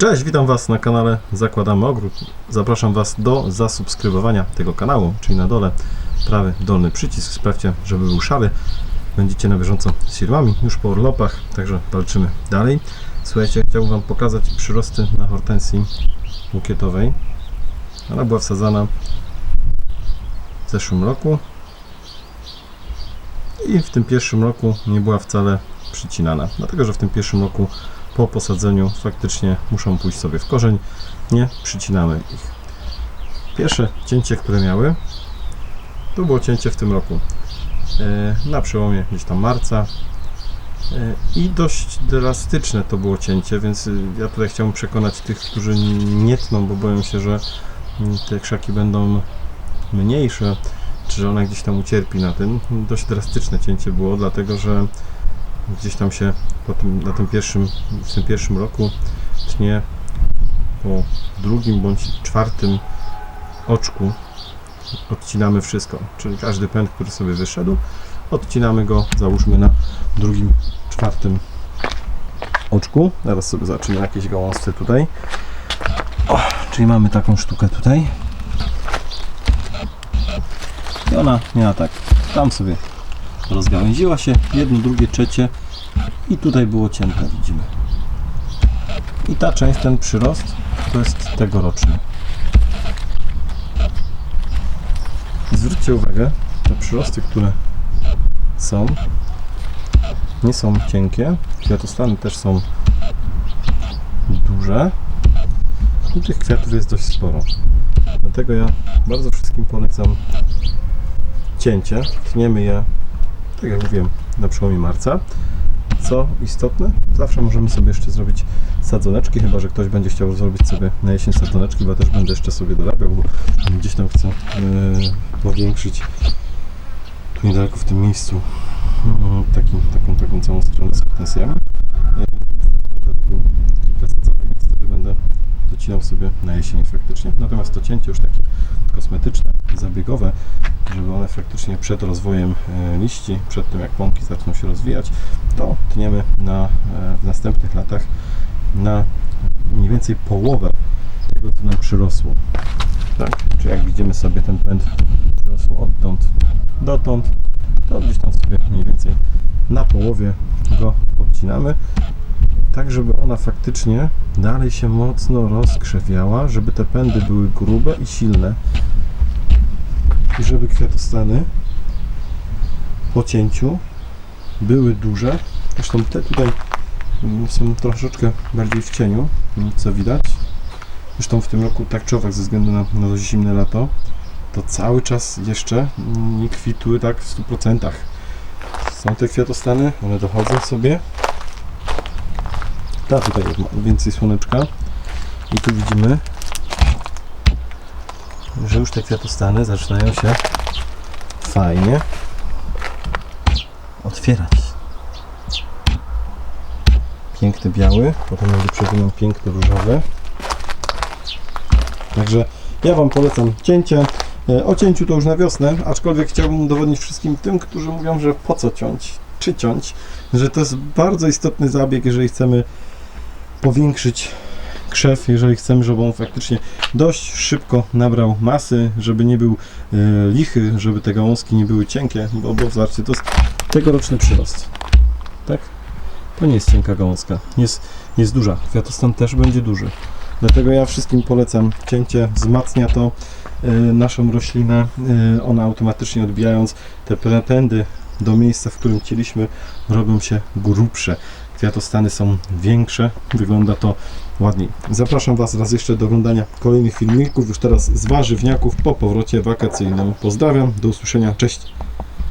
Cześć, witam Was na kanale Zakładamy Ogród. Zapraszam Was do zasubskrybowania tego kanału, czyli na dole prawy dolny przycisk. Sprawdźcie, żeby był szary. Będziecie na bieżąco z firmami już po urlopach, także walczymy dalej. Słuchajcie, chciałbym Wam pokazać przyrosty na hortensji bukietowej. Ona była wsadzana w zeszłym roku i w tym pierwszym roku nie była wcale przycinana, dlatego że w tym pierwszym roku po posadzeniu faktycznie muszą pójść sobie w korzeń, nie przycinamy ich. Pierwsze cięcie, które miały, to było cięcie w tym roku, e, na przełomie gdzieś tam marca e, i dość drastyczne to było cięcie, więc y, ja tutaj chciałbym przekonać tych, którzy nie tną, bo boją się, że mm, te krzaki będą mniejsze, czy że ona gdzieś tam ucierpi na tym. Dość drastyczne cięcie było, dlatego że gdzieś tam się po tym, na tym pierwszym, w tym pierwszym roku tnie po drugim bądź czwartym oczku odcinamy wszystko, czyli każdy pęd, który sobie wyszedł, odcinamy go, załóżmy na drugim, czwartym oczku. Zaraz sobie zobaczymy jakieś gałązce tutaj. O, czyli mamy taką sztukę tutaj. I ona miała tak, tam sobie rozgałęziła się, jedno, drugie, trzecie i tutaj było cięte, widzimy. I ta część, ten przyrost, to jest tegoroczny. Zwróćcie uwagę, te przyrosty, które są, nie są cienkie, kwiatostany też są duże i tych kwiatów jest dość sporo. Dlatego ja bardzo wszystkim polecam cięcie. Tniemy je, tak jak mówiłem, na przełomie marca. Co istotne, zawsze możemy sobie jeszcze zrobić sadzoneczki, chyba że ktoś będzie chciał zrobić sobie na jesień sadzoneczki, bo też będę jeszcze sobie dorabiał, bo gdzieś tam chcę yy, powiększyć tu niedaleko w tym miejscu yy, taki, taką, taką całą stronę z więc też będę robił kilka sadzonek, więc wtedy będę docinał sobie na jesień faktycznie. Natomiast to cięcie już takie kosmetyczne, zabiegowe, żeby one faktycznie przed rozwojem e, liści, przed tym jak pąki zaczną się rozwijać, to tniemy na, e, w następnych latach na mniej więcej połowę tego, co nam przyrosło. Tak? Czy jak widzimy sobie ten pęd przyrosł odtąd dotąd, to gdzieś tam sobie mniej więcej na połowie go odcinamy tak żeby ona faktycznie dalej się mocno rozkrzewiała, żeby te pędy były grube i silne żeby kwiatostany po cięciu były duże. Zresztą te tutaj mm, są troszeczkę bardziej w cieniu, mm, co widać. Zresztą w tym roku tak czy owak ze względu na, na dość zimne lato, to cały czas jeszcze nie kwitły tak w 100%. Są te kwiatostany, one dochodzą sobie, ta tutaj jest więcej słoneczka. I tu widzimy, że już te kwiatostany zaczynają się fajnie otwierać. Piękny biały, potem będzie przed piękny różowy. Także ja Wam polecam cięcie. E, O cięciu to już na wiosnę, aczkolwiek chciałbym udowodnić wszystkim tym, którzy mówią, że po co ciąć, czy ciąć, że to jest bardzo istotny zabieg, jeżeli chcemy powiększyć krzew, jeżeli chcemy, żeby on faktycznie dość szybko nabrał masy, żeby nie był e, lichy, żeby te gałązki nie były cienkie, bo, bo zobaczcie, to jest tegoroczny przyrost. Tak? To nie jest cienka gałązka, jest, jest duża. Kwiatostan też będzie duży. Dlatego ja wszystkim polecam cięcie, wzmacnia to e, naszą roślinę, e, ona automatycznie odbijając te pretendy do miejsca, w którym chcieliśmy, robią się grubsze kwiatostany są większe, wygląda to ładniej. Zapraszam Was raz jeszcze do oglądania kolejnych filmików, już teraz z warzywniaków po powrocie wakacyjnym. Pozdrawiam, do usłyszenia, cześć!